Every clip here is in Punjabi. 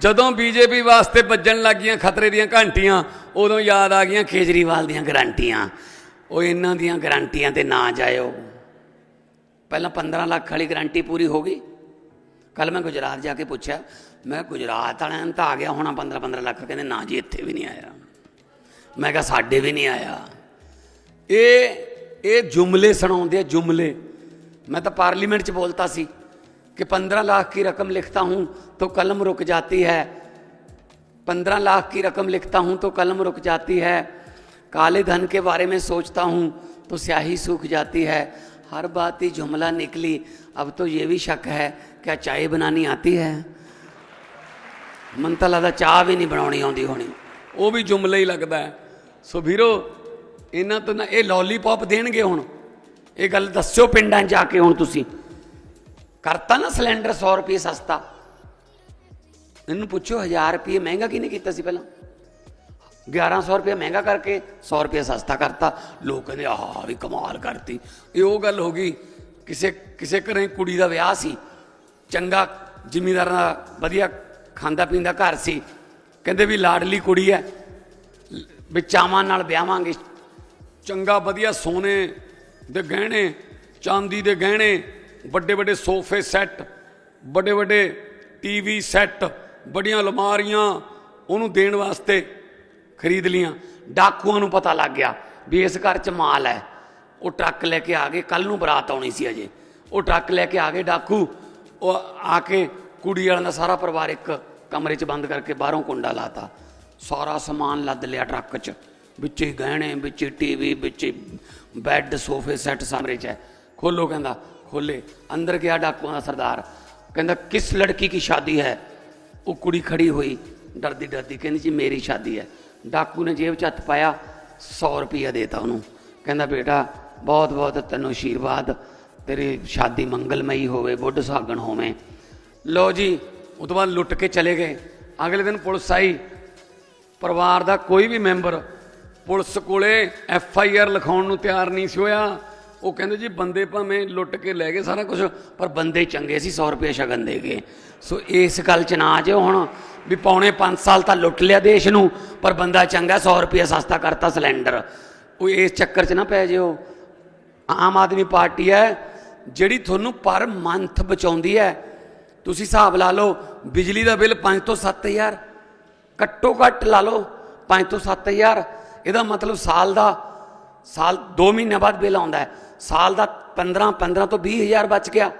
ਜਦੋਂ ਬੀਜੇਪੀ ਵਾਸਤੇ ਵੱਜਣ ਲੱਗੀਆਂ ਖਤਰੇ ਦੀਆਂ ਘੰਟੀਆਂ, ਉਦੋਂ ਯਾਦ ਆ ਗਈਆਂ ਕੇਜਰੀਵਾਲ ਦੀਆਂ ਗਰੰਟੀਆਂ। ਉਹ ਇਹਨਾਂ ਦੀਆਂ ਗਰੰਟੀਆਂ ਤੇ ਨਾ ਜਾਇਓ। ਪਹਿਲਾਂ 15 ਲੱਖ ਵਾਲੀ ਗਰੰਟੀ ਪੂਰੀ ਹੋ ਗਈ। ਕੱਲ ਮੈਂ ਗੁਜਰਾਤ ਜਾ ਕੇ ਪੁੱਛਿਆ, ਮੈਂ ਗੁਜਰਾਤ ਵਾਲਿਆਂ ਨੂੰ ਤਾਂ ਆ ਗਿਆ ਹੋਣਾ 15 15 ਲੱਖ। ਕਹਿੰਦੇ, ਨਾ ਜੀ, ਇੱਥੇ ਵੀ ਨਹੀਂ ਆਇਆ। ਮੈਂ ਕਿਹਾ, ਸਾਡੇ ਵੀ ਨਹੀਂ ਆਇਆ। ਇਹ ਇਹ ਜੁਮਲੇ ਸੁਣਾਉਂਦੇ ਆ, ਜੁਮਲੇ। ਮੈਂ ਤਾਂ ਪਾਰਲੀਮੈਂਟ 'ਚ ਬੋਲਤਾ ਸੀ। कि पंद्रह लाख की रकम लिखता हूं तो कलम रुक जाती है पंद्रह लाख की रकम लिखता हूं तो कलम रुक जाती है काले धन के बारे में सोचता हूं तो स्याही सूख जाती है हर बात ही जुमला निकली अब तो ये भी शक है क्या चाय बनानी आती है ਮਨ ਤਾਂ ਲੱਗਦਾ ਚਾਹ ਵੀ ਨਹੀਂ ਬਣਾਉਣੀ ਆਉਂਦੀ ਹੋਣੀ ਉਹ ਵੀ ਜੁਮਲਾ ਹੀ ਲੱਗਦਾ ਹੈ ਸੋ ਵੀਰੋ ਇਹਨਾਂ ਤੋਂ ਨਾ ਇਹ ਲੋਲੀਪੌਪ ਦੇਣਗੇ ਹੁਣ ਇਹ ਗੱਲ ਦੱਸਿਓ ਪਿੰਡਾਂ 'ਚ ਜਾ ਕੇ ਹੁਣ ਤੁਸੀਂ ਕਰਤਾ ਨਾ ਸਿਲੰਡਰ 100 ਰੁਪਏ ਸਸਤਾ। ਇਹਨੂੰ ਪੁੱਛੋ 1000 ਰੁਪਏ ਮਹਿੰਗਾ ਕਿਹਨੇ ਕੀਤਾ ਸੀ ਪਹਿਲਾਂ? 1100 ਰੁਪਏ ਮਹਿੰਗਾ ਕਰਕੇ 100 ਰੁਪਏ ਸਸਤਾ ਕਰਤਾ। ਲੋਕ ਕਹਿੰਦੇ, ਆਹ ਵੀ ਕਮਾਲ ਕਰਤੀ। ਇਹ ਉਹ ਗੱਲ ਹੋ ਗਈ, ਕਿਸੇ ਕਿਸੇ ਘਰੇ ਕੁੜੀ ਦਾ ਵਿਆਹ ਸੀ। ਚੰਗਾ ਜ਼ਿਮੀਂਦਾਰਾਂ ਦਾ ਵਧੀਆ ਖਾਂਦਾ ਪੀਂਦਾ ਘਰ ਸੀ। ਕਹਿੰਦੇ ਵੀ ਲਾਡਲੀ ਕੁੜੀ ਹੈ ਵੀ ਚਾਵਾਂ ਨਾਲ ਵਿਆਹਾਂਗੇ। ਚੰਗਾ, ਵਧੀਆ ਸੋਨੇ ਦੇ ਗਹਿਣੇ, ਚਾਂਦੀ ਦੇ ਗਹਿਣੇ ਵੱਡੇ ਵੱਡੇ ਸੋਫੇ ਸੈੱਟ ਵੱਡੇ ਵੱਡੇ ਟੀਵੀ ਸੈੱਟ, ਬੜੀਆਂ ਅਲਮਾਰੀਆਂ ਉਹਨੂੰ ਦੇਣ ਵਾਸਤੇ ਖਰੀਦ ਲੀਆਂ। ਡਾਕੂਆਂ ਨੂੰ ਪਤਾ ਲੱਗ ਗਿਆ ਵੀ ਇਸ ਘਰ 'ਚ ਮਾਲ ਹੈ। ਉਹ ਟਰੱਕ ਲੈ ਕੇ ਆ ਗਏ ਕੱਲ ਨੂੰ ਬਰਾਤ ਆਉਣੀ ਸੀ ਅਜੇ। ਉਹ ਟਰੱਕ ਲੈ ਕੇ ਆ ਗਏ ਡਾਕੂ। ਉਹ ਆ ਕੇ ਕੁੜੀ ਵਾਲਿਆਂ ਦਾ ਸਾਰਾ ਪਰਿਵਾਰ ਇੱਕ ਕਮਰੇ 'ਚ ਬੰਦ ਕਰਕੇ ਬਾਹਰੋਂ ਕੁੰਡਾ ਲਾਤਾ। ਸਾਰਾ ਸਮਾਨ ਲੱਦ ਲਿਆ ਟਰੱਕ 'ਚ। ਵਿੱਚ ਗਹਿਣੇ, ਵਿੱਚੇ ਟੀਵੀ, ਵਿੱਚ ਬੈੱਡ, ਸੋਫੇ ਸੈੱਟ ਸਾਹਮਣੇ 'ਚ ਹੈ। ਖੋਲੋ, ਕਹਿੰਦਾ, ਖੋਲੇ, ਅੰਦਰ ਗਿਆ ਡਾਕੂਆਂ ਦਾ ਸਰਦਾਰ। ਕਹਿੰਦਾ, ਕਿਸ ਲੜਕੀ ਕੀ ਸ਼ਾਦੀ ਹੈ? ਉਹ ਕੁੜੀ ਖੜੀ ਹੋਈ, ਡਰਦੀ ਡਰਦੀ ਕਹਿੰਦੀ, ਜੀ, ਮੇਰੀ ਸ਼ਾਦੀ ਹੈ। ਡਾਕੂ ਨੇ ਜੇਬ 'ਚ ਹੱਥ ਪਾਇਆ 100 ਰੁਪਈਆ ਦੇਤਾ ਉਹਨੂੰ। ਕਹਿੰਦਾ, ਬੇਟਾ, ਬਹੁਤ ਬਹੁਤ ਤੈਨੂੰ ਆਸ਼ੀਰਵਾਦ ਤੇਰੀ ਸ਼ਾਦੀ ਮੰਗਲਮਈ ਹੋਵੇ, ਬੁੱਢ ਸਾਗਣ ਹੋਵੇਂ। ਲੋ ਜੀ, ਉਹ ਤੋਂ ਬਾਅਦ ਲੁੱਟ ਕੇ ਚਲੇ ਗਏ। ਅਗਲੇ ਦਿਨ ਪੁਲਿਸ ਆਈ। ਪਰਿਵਾਰ ਦਾ ਕੋਈ ਵੀ ਮੈਂਬਰ ਪੁਲਿਸ ਕੋਲੇ ਐਫ ਆਈ ਆਰ ਲਿਖਾਉਣ ਨੂੰ ਤਿਆਰ ਨਹੀਂ ਸੀ ਹੋਇਆ। ਉਹ ਕਹਿੰਦੇ ਜੀ ਬੰਦੇ ਭਾਵੇਂ ਲੁੱਟ ਕੇ ਲੈ ਗਏ ਸਾਰਾ ਕੁਝ ਪਰ ਬੰਦੇ ਚੰਗੇ ਸੀ 100 ਰੁਪਏ ਸ਼ਗਨ ਦੇ ਗਏ। ਸੋ ਇਸ ਗੱਲ ਚ ਨਾ ਜਿਓ ਹੁਣ ਵੀ ਪੌਣੇ 5 ਸਾਲ ਤਾਂ ਲੁੱਟ ਲਿਆ ਦੇਸ਼ ਨੂੰ, ਪਰ ਬੰਦਾ ਚੰਗਾ 100 ਰੁਪਏ ਸਸਤਾ ਕਰਤਾ ਸਿਲੰਡਰ। ਉਹ ਇਸ ਚੱਕਰ ਚ ਨਾ ਪੈ ਜਿਓ ਆਮ ਆਦਮੀ ਪਾਰਟੀ ਹੈ, ਜਿਹੜੀ ਤੁਹਾਨੂੰ ਪਰ ਮੰਥ ਬਚਾਉਂਦੀ ਹੈ। ਤੁਸੀਂ ਹਿਸਾਬ ਲਾ ਲਓ, ਬਿਜਲੀ ਦਾ ਬਿੱਲ 5 ਤੋਂ 7000 ਘੱਟੋ ਘੱਟ ਲਾ ਲਓ 5 ਤੋਂ 7000 ਇਹਦਾ ਮਤਲਬ ਸਾਲ ਦਾ, ਸਾਲ 2 ਮਹੀਨੇ ਬਾਅਦ ਬਿੱਲ ਆਉਂਦਾ ਹੈ। ਸਾਲ ਦਾ 15 15 ਤੋਂ 20000 ਬਚ ਗਿਆ।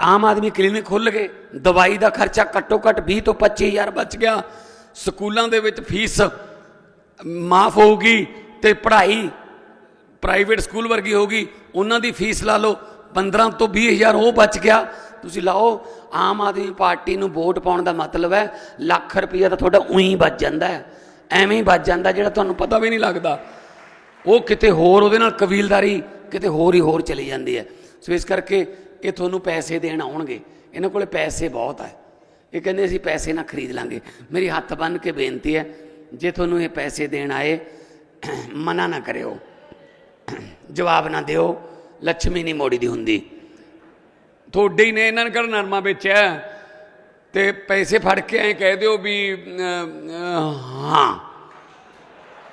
ਆਮ ਆਦਮੀ ਕਲੀਨਿਕ ਖੁੱਲ ਗਏ। ਦਵਾਈ ਦਾ ਖਰਚਾ ਘੱਟੋ ਘੱਟ 20 ਤੋਂ 25000 ਬਚ ਗਿਆ। ਸਕੂਲਾਂ ਦੇ ਵਿੱਚ ਫੀਸ ਮਾਫ ਹੋਊਗੀ ਤੇ ਪੜ੍ਹਾਈ ਪ੍ਰਾਈਵੇਟ ਸਕੂਲ ਵਰਗੀ ਹੋਗੀ ਉਹਨਾਂ ਦੀ ਫੀਸ ਲਾ ਲਓ। 15 ਤੋਂ 20000 ਉਹ ਬਚ ਗਿਆ। ਤੁਸੀਂ ਲਾਓ, ਆਮ ਆਦਮੀ ਪਾਰਟੀ ਨੂੰ ਵੋਟ ਪਾਉਣ ਦਾ ਮਤਲਬ ਹੈ, ਲੱਖ ਰੁਪਈਆ ਤਾਂ ਤੁਹਾਡਾ ਉਹੀ ਬਚ ਜਾਂਦਾ ਹੈ। ਐਵੇਂ ਹੀ ਬਚ ਜਾਂਦਾ ਜਿਹੜਾ ਤੁਹਾਨੂੰ ਪਤਾ ਵੀ ਨਹੀਂ ਲੱਗਦਾ। ਉਹ ਕਿਤੇ ਹੋਰ, ਉਹਦੇ ਨਾਲ ਕਬੀਲਦਾਰੀ ਕਿਤੇ ਹੋਰ ਹੀ ਹੋਰ ਚਲੀ ਜਾਂਦੀ ਹੈ। ਸੋ ਇਸ ਕਰਕੇ ਇਹ ਤੁਹਾਨੂੰ ਪੈਸੇ ਦੇਣ ਆਉਣਗੇ। ਇਹਨਾਂ ਕੋਲੇ ਪੈਸੇ ਬਹੁਤ ਆ। ਇਹ ਕਹਿੰਦੇ ਅਸੀਂ ਪੈਸੇ ਨਾ ਖਰੀਦ ਲਾਂਗੇ। ਮੇਰੀ ਹੱਥ ਬੰਨ ਕੇ ਬੇਨਤੀ ਹੈ, ਜੇ ਤੁਹਾਨੂੰ ਇਹ ਪੈਸੇ ਦੇਣ ਆਏ, ਮਨਾ ਨਾ ਕਰਿਓ। ਜਵਾਬ ਨਾ ਦਿਓ। ਲੱਛਮੀ ਨਹੀਂ ਮੋੜੀ ਦੀ ਹੁੰਦੀ। ਤੁਹਾਡੇ ਹੀ ਨੇ ਇਹਨਾਂ ਨੇ ਕਿਹੜਾ ਨਰਮਾ ਵੇਚਿਆ? ਤੇ ਪੈਸੇ ਫੜ ਕੇ ਐਂ ਕਹਿ ਦਿਓ ਵੀ ਹਾਂ।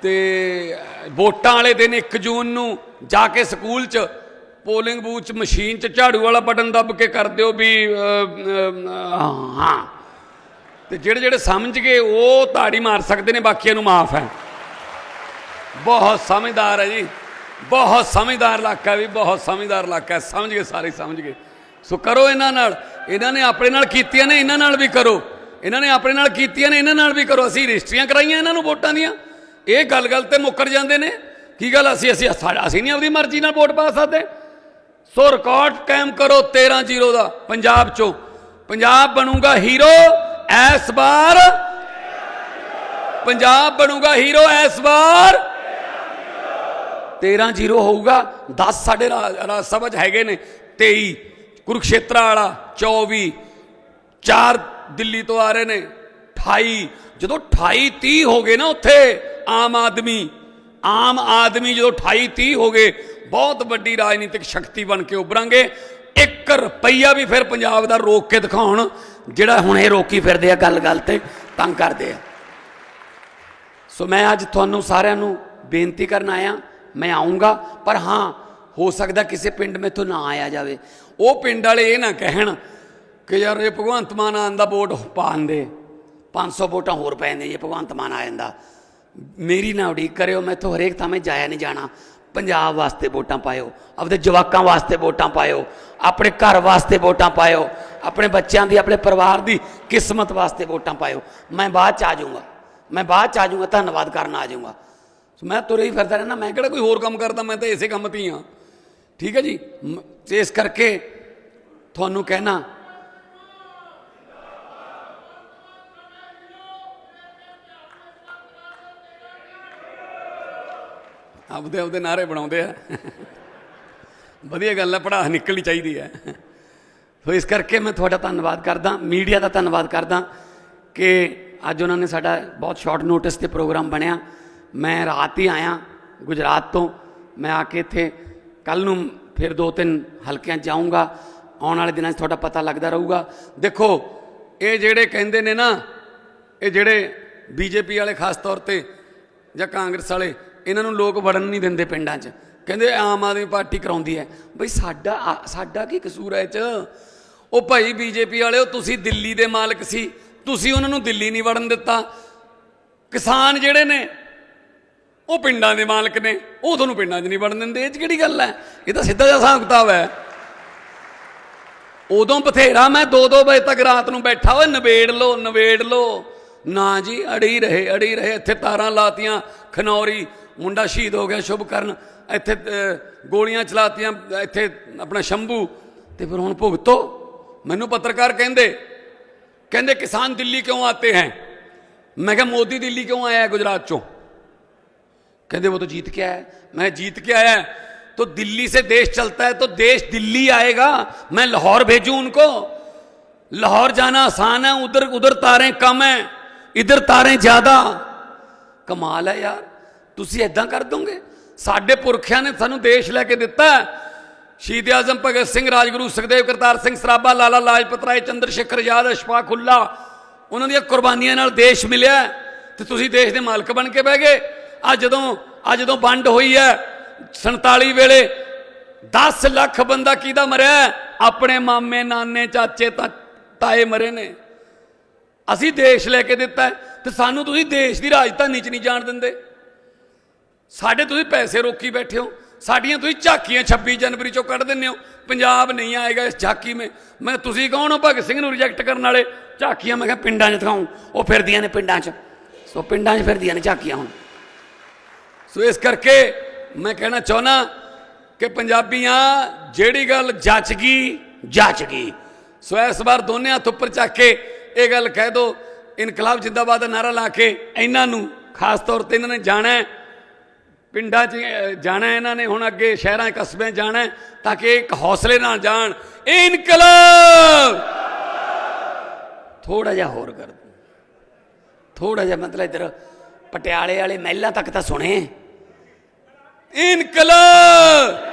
ਤੇ ਵੋਟਾਂ ਵਾਲੇ ਦਿਨ 1 ਜੂਨ ਨੂੰ ਜਾ ਕੇ ਸਕੂਲ 'ਚ ਪੋਲਿੰਗ ਬੂਥ 'ਚ ਮਸ਼ੀਨ 'ਚ ਝਾੜੂ ਵਾਲਾ ਬਟਨ ਦੱਬ ਕੇ ਕਰ ਦਿਓ ਵੀ ਅਮ, ਹਾਂ। ਤੇ ਜਿਹੜੇ ਜਿਹੜੇ ਸਮਝ ਗਏ ਉਹ ਤਾੜੀ ਮਾਰ ਸਕਦੇ ਨੇ ਬਾਕੀਆਂ ਨੂੰ ਮਾਫ ਹੈ। ਬਹੁਤ ਸਮਝਦਾਰ ਹੈ ਜੀ। ਬਹੁਤ ਸਮਝਦਾਰ ਇਲਾਕਾ ਵੀ ਬਹੁਤ ਸਮਝਦਾਰ ਇਲਾਕਾ ਹੈ। ਸਮਝ ਗਏ ਸਾਰੇ ਸਮਝ ਗਏ। ਸੋ ਕਰੋ ਇਹਨਾਂ ਨਾਲ। ਇਹਨਾਂ ਨੇ ਆਪਣੇ ਨਾਲ ਕੀਤੀਆਂ ਨੇ ਇਹਨਾਂ ਨਾਲ ਵੀ ਕਰੋ। ਇਹਨਾਂ ਨੇ ਆਪਣੇ ਨਾਲ ਕੀਤੀਆਂ ਨੇ ਇਹਨਾਂ ਨਾਲ ਵੀ ਕਰੋ। ਅਸੀਂ ਰਜਿਸਟਰੀਆਂ ਕਰਾਈਆਂ ਇਹਨਾਂ ਨੂੰ ਵੋਟਾਂ ਦੀਆਂ। ਇਹ ਗੱਲ ਗੱਲ ਤੇ ਮੁੱਕਰ ਜਾਂਦੇ ਨੇ। ਕੀ ਗੱਲ ਅਸੀਂ ਅਸੀਂ ਸਾਡਾ- ਅਸੀਂ ਨਹੀਂ ਆਪਣੀ ਮਰਜ਼ੀ ਨਾਲ ਵੋਟ ਪਾ ਸਕਦੇ। ਸੋ ਰਿਕਾਰਡ ਕਾਇਮ ਕਰੋ 13 ਜ਼ੀਰੋ ਦਾ, ਪੰਜਾਬ ਚੋਂ। ਪੰਜਾਬ ਬਣੂਗਾ ਹੀਰੋ ਇਸ ਵਾਰ। ਪੰਜਾਬ ਬਣੂਗਾ ਹੀਰੋ ਇਸ ਵਾਰ। 13 ਜ਼ੀਰੋ ਹੋਊਗਾ। 10 ਸਾਡੇ ਰਾਜ ਸਭਾ 'ਚ ਹੈਗੇ ਨੇ 23 ਕੁਰੂਕਸ਼ੇਤਰਾ ਵਾਲਾ 24 ਚਾਰ ਦਿੱਲੀ ਤੋਂ ਆ ਰਹੇ ਨੇ 28 ਜਦੋਂ 28 30 ਹੋ ਗਏ ਨਾ ਉੱਥੇ ਆਮ ਆਦਮੀ ਆਮ ਆਦਮੀ ਜਦੋਂ 28 30 ਹੋ ਗਏ, ਬਹੁਤ ਵੱਡੀ ਰਾਜਨੀਤਿਕ ਸ਼ਕਤੀ ਬਣ ਕੇ ਉਭਰਾਂਗੇ। 1 ਰੁਪਈਆ ਵੀ ਫਿਰ ਪੰਜਾਬ ਦਾ ਰੋਕ ਕੇ ਦਿਖਾਉਣ, ਜਿਹੜਾ ਹੁਣ ਇਹ ਰੋਕੀ ਫਿਰਦੇ ਆ ਗੱਲ ਗੱਲ ਤੇ ਤੰਗ ਕਰਦੇ ਆ। ਸੋ ਮੈਂ ਅੱਜ ਤੁਹਾਨੂੰ ਸਾਰਿਆਂ ਨੂੰ ਬੇਨਤੀ ਕਰਨ ਆਇਆ, ਮੈਂ ਆਉਂਗਾ ਪਰ ਹਾਂ, ਹੋ ਸਕਦਾ ਕਿਸੇ ਪਿੰਡ ਮੇਥੋਂ ਨਾ ਆਇਆ ਜਾਵੇ। ਉਹ ਪਿੰਡ ਵਾਲੇ ਇਹ ਨਾ ਕਹਿਣ ਕਿ ਯਾਰ ਇਹ ਭਗਵੰਤ ਮਾਨ ਆਉਣ ਦਾ ਵੋਟ ਪਾਣ ਦੇ 500 ਵੋਟਾਂ ਹੋਰ ਪੈ ਜਾਂਦੇ ਜੇ ਭਗਵੰਤ ਮਾਨ ਆ ਜਾਂਦਾ। ਮੇਰੀ ਨਾ ਉਡੀਕ ਕਰਿਓ, ਮੈਂ ਮੈਥੋਂ ਹਰੇਕ ਥਾਂ ਜਾਇਆ ਨਹੀਂ ਜਾਣਾ। ਪੰਜਾਬ ਵਾਸਤੇ ਵੋਟਾਂ ਪਾਇਓ, ਆਪਦੇ ਜਵਾਕਾਂ ਵਾਸਤੇ ਵੋਟਾਂ ਪਾਇਓ, ਆਪਣੇ ਘਰ ਵਾਸਤੇ ਵੋਟਾਂ ਪਾਇਓ, ਆਪਣੇ ਬੱਚਿਆਂ ਦੀ, ਆਪਣੇ ਪਰਿਵਾਰ ਦੀ ਕਿਸਮਤ ਵਾਸਤੇ ਵੋਟਾਂ ਪਾਇਓ। ਮੈਂ ਬਾਅਦ ਚ ਆ ਜਾਊਂਗਾ। ਮੈਂ ਬਾਅਦ ਚ ਆ ਜਾਊਂਗਾ, ਧੰਨਵਾਦ ਕਰਨ ਆ ਜਾਊਂਗਾ। ਮੈਂ ਤੁਰੇ ਹੀ ਫਿਰਦਾ ਰਹਿਣਾ ਮੈਂ ਕਿਹੜਾ ਕੋਈ ਹੋਰ ਕੰਮ ਕਰਦਾ, ਮੈਂ ਤਾਂ ਇਸੇ ਕੰਮ ਤੇ ਹੀ ਹਾਂ। ਠੀਕ ਹੈ ਜੀ? ਮ- ਇਸ ਕਰਕੇ ਤੁਹਾਨੂੰ ਕਹਿਣਾ ਆਪਦੇ ਆਪਦੇ ਨਾਰੇ ਬਣਾਉਂਦੇ ਆ। ਵਧੀਆ ਗੱਲ ਹੈ ਪੜ੍ਹਾ ਨਿਕਲਣੀ ਚਾਹੀਦੀ ਹੈ ਸੋ ਇਸ ਕਰਕੇ ਮੈਂ ਤੁਹਾਡਾ ਧੰਨਵਾਦ ਕਰਦਾ, ਮੀਡੀਆ ਦਾ ਧੰਨਵਾਦ ਕਰਦਾ ਕਿ ਅੱਜ ਉਹਨਾਂ ਨੇ ਸਾਡਾ ਬਹੁਤ ਸ਼ਾਰਟ ਨੋਟਿਸ ਤੇ ਪ੍ਰੋਗਰਾਮ ਬਣਿਆ। ਮੈਂ ਰਾਤ ਹੀ ਆਇਆ, ਗੁਜਰਾਤ ਤੋਂ। ਮੈਂ ਆ ਕੇ ਇੱਥੇ ਕੱਲ ਨੂੰ ਫਿਰ ਦੋ ਤਿੰਨ ਹਲਕਿਆਂ 'ਚ ਜਾਊਂਗਾ। ਆਉਣ ਵਾਲੇ ਦਿਨਾਂ 'ਚ ਤੁਹਾਡਾ ਪਤਾ ਲੱਗਦਾ ਰਹੂਗਾ। ਦੇਖੋ, ਇਹ ਜਿਹੜੇ ਕਹਿੰਦੇ ਨੇ ਨਾ, ਇਹ ਜਿਹੜੇ ਬੀਜੇਪੀ ਵਾਲੇ ਖਾਸ ਤੌਰ ਤੇ ਜਾਂ ਕਾਂਗਰਸ ਵਾਲੇ ਇਹਨਾਂ ਨੂੰ ਲੋਕ ਵੜਨ ਨਹੀਂ ਦਿੰਦੇ ਪਿੰਡਾਂ 'ਚ। ਕਹਿੰਦੇ ਆਮ ਆਦਮੀ ਪਾਰਟੀ ਕਰਾਉਂਦੀ ਹੈ। ਬਈ ਸਾਡਾ ਆ- ਸਾਡਾ ਕੀ ਕਸੂਰ ਹੈ 'ਚ? ਉਹ ਭਾਈ ਬੀਜੇਪੀ ਵਾਲਿਓ, ਤੁਸੀਂ ਦਿੱਲੀ ਦੇ ਮਾਲਕ ਸੀ। ਤੁਸੀਂ ਉਹਨਾਂ ਨੂੰ ਦਿੱਲੀ ਨਹੀਂ ਵੜਨ ਦਿੱਤਾ। ਕਿਸਾਨ ਜਿਹੜੇ ਨੇ, ਉਹ ਪਿੰਡਾਂ ਦੇ ਮਾਲਕ ਨੇ। ਉਹ ਤੁਹਾਨੂੰ ਪਿੰਡਾਂ 'ਚ ਨਹੀਂ ਵੜਨ ਦਿੰਦੇ। ਇਹ 'ਚ ਕਿਹੜੀ ਗੱਲ ਹੈ? ਇਹ ਤਾਂ ਸਿੱਧਾ ਜਿਹਾ ਹਿਸਾਬ ਕਿਤਾਬ ਹੈ। ਉਦੋਂ ਬਥੇਰਾ ਮੈਂ 2-2 ਵਜੇ ਤੱਕ ਰਾਤ ਨੂੰ ਬੈਠਾ। ਓਏ ਨਵੇੜ ਲੋ ਨਵੇੜ ਲੋ ਨਾ ਜੀ ਅੜੀ ਰਹੇ ਅੜੀ ਰਹੇ ਇੱਥੇ ਤਾਰਾਂ ਲਾਤੀਆਂ ਖਨੌਰੀ ਮੁੰਡਾ ਸ਼ਹੀਦ ਹੋ ਗਿਆ ਸ਼ੁਭ ਕਰਨ ਇੱਥੇ ਅਹ, ਗੋਲੀਆਂ ਚਲਾਤੀਆਂ ਇੱਥੇ ਆਪਣਾ ਸ਼ੰਭੂ ਤੇ ਫਿਰ ਹੁਣ ਭੁਗਤੋ ਮੈਨੂੰ ਪੱਤਰਕਾਰ ਕਹਿੰਦੇ ਕਹਿੰਦੇ ਕਿਸਾਨ ਦਿੱਲੀ ਕਿਉਂ ਆਤੇ ਹੈ ਮੈਂ ਕਿਹਾ ਮੋਦੀ ਦਿੱਲੀ ਕਿਉਂ ਆਇਆ ਹੈ ਗੁਜਰਾਤ ਚੋਂ कहते वो तो जीत के आया है मैं जीत के आया है तो दिल्ली से देश चलता है तो देश दिल्ली आएगा मैं लाहौर भेजूं उनको लाहौर जाना आसान है उधर उधर तारें कम है ਇਧਰ ਤਾਰੇ ਜ਼ਿਆਦਾ। ਕਮਾਲ ਹੈ ਯਾਰ। ਤੁਸੀਂ ਇਦਾਂ ਕਰ ਦੋਗੇ? ਸਾਡੇ ਪੁਰਖਿਆਂ ਨੇ ਸਾਨੂੰ ਦੇਸ਼ ਲੈ ਕੇ ਦਿੱਤਾ ਸ਼ਹੀਦ ਆਜ਼ਮ ਭਗਤ ਸਿੰਘ, ਰਾਜਗੁਰੂ ਸੁਖਦੇਵ, ਕਰਤਾਰ ਸਿੰਘ ਸਰਾਭਾ, ਲਾਲਾ ਲਾਜਪਤ ਰਾਏ, ਚੰਦਰ ਸ਼ੇਖਰ ਯਾਦ ਅਸ਼ਫਾਕ ਉੱਲਾ ਉਹਨਾਂ ਦੀਆਂ ਕੁਰਬਾਨੀਆਂ ਨਾਲ ਦੇਸ਼ ਮਿਲਿਆ ਤੇ ਤੁਸੀਂ ਦੇਸ਼ ਦੇ ਮਾਲਕ ਬਣ ਕੇ ਬਹਿ ਗਏ। ਆ ਜਦੋਂ ਆ ਜਦੋਂ ਵੰਡ ਹੋਈ ਹੈ 47 ਵੇਲੇ 10 ਲੱਖ ਬੰਦਾ ਕਿਹਦਾ ਮਰਿਆ ਆਪਣੇ ਮਾਮੇ, ਨਾਨੇ, ਚਾਚੇ, ਤਾਂ ਤਾਏ ਮਰੇ ਨੇ। ਅਸੀਂ ਦੇਸ਼ ਲੈ ਕੇ ਦਿੱਤਾ ਹੈ, ਤੇ ਸਾਨੂੰ ਤੁਸੀਂ ਦੇਸ਼ ਦੀ ਰਾਜਧਾਨੀ 'ਚ ਨਹੀਂ ਜਾਣ ਦਿੰਦੇ। ਸਾਡੇ ਤੁਸੀਂ ਪੈਸੇ ਰੋਕੀ ਬੈਠੇ ਹੋ ਸਾਡੀਆਂ ਤੁਸੀਂ ਝਾਕੀਆਂ 26 ਜਨਵਰੀ ਚੋਂ ਕੱਢ ਦਿੰਦੇ ਹੋ ਪੰਜਾਬ ਨਹੀਂ ਆਏਗਾ ਇਸ ਝਾਕੀ ਮੇ। ਮੈਂ ਤੁਸੀਂ ਕੌਣ ਹੋ ਭਗਤ ਸਿੰਘ ਨੂੰ ਰਿਜੈਕਟ ਕਰਨ ਵਾਲੇ? ਝਾਕੀਆਂ ਮੈਂ ਕਿਹਾ ਪਿੰਡਾਂ 'ਚ ਦਿਖਾਉਂ ਉਹ ਫਿਰਦੀਆਂ ਨੇ ਪਿੰਡਾਂ 'ਚ। ਸੋ ਪਿੰਡਾਂ 'ਚ ਫਿਰਦੀਆਂ ਨੇ ਝਾਕੀਆਂ ਹੁਣ। ਸੋ ਇਸ ਕਰਕੇ ਮੈਂ ਕਹਿਣਾ ਚਾਹੁੰਦਾ ਕਿ ਪੰਜਾਬੀਆਂ ਜਿਹੜੀ ਗੱਲ ਜੱਚ ਗਈ ਜੱਚ ਗਈ। ਸੋ ਇਸ ਵਾਰ ਦੋਨੇ ਹੱਥ ਉੱਪਰ ਚੱਕ ਕੇ ਇਹ ਗੱਲ ਕਹਿ ਦੋ, ਇਨਕਲਾਬ ਜਿੰਦਾਬਾਦ ਦਾ ਨਾਰਾ ਲਾ ਕੇ ਇਹਨਾਂ ਨੂੰ, ਖਾਸ ਤੌਰ ਤੇ ਇਹਨਾਂ ਨੇ ਜਾਣਾ ਹੈ। ਪਿੰਡਾਂ 'ਚ ਜਾਣਾ ਇਹਨਾਂ ਨੇ, ਹੁਣ ਅੱਗੇ ਸ਼ਹਿਰਾਂ ਕਸਬਿਆਂ ਜਾਣਾ ਤਾਂ ਕਿ ਇੱਕ ਹੌਸਲੇ ਨਾਲ ਜਾਣ। ਇਨਕਲਾਬ! ਥੋੜਾ ਜਿਹਾ ਹੋਰ ਕਰ ਦੋ। ਥੋੜਾ ਜਿਹਾ ਮਤਲਬ ਇਧਰ ਪਟਿਆਲੇ ਵਾਲੇ ਮਹਿਲਾ ਤੱਕ ਤਾਂ ਸੁਣੇ। ਇਨਕਲਾਬ!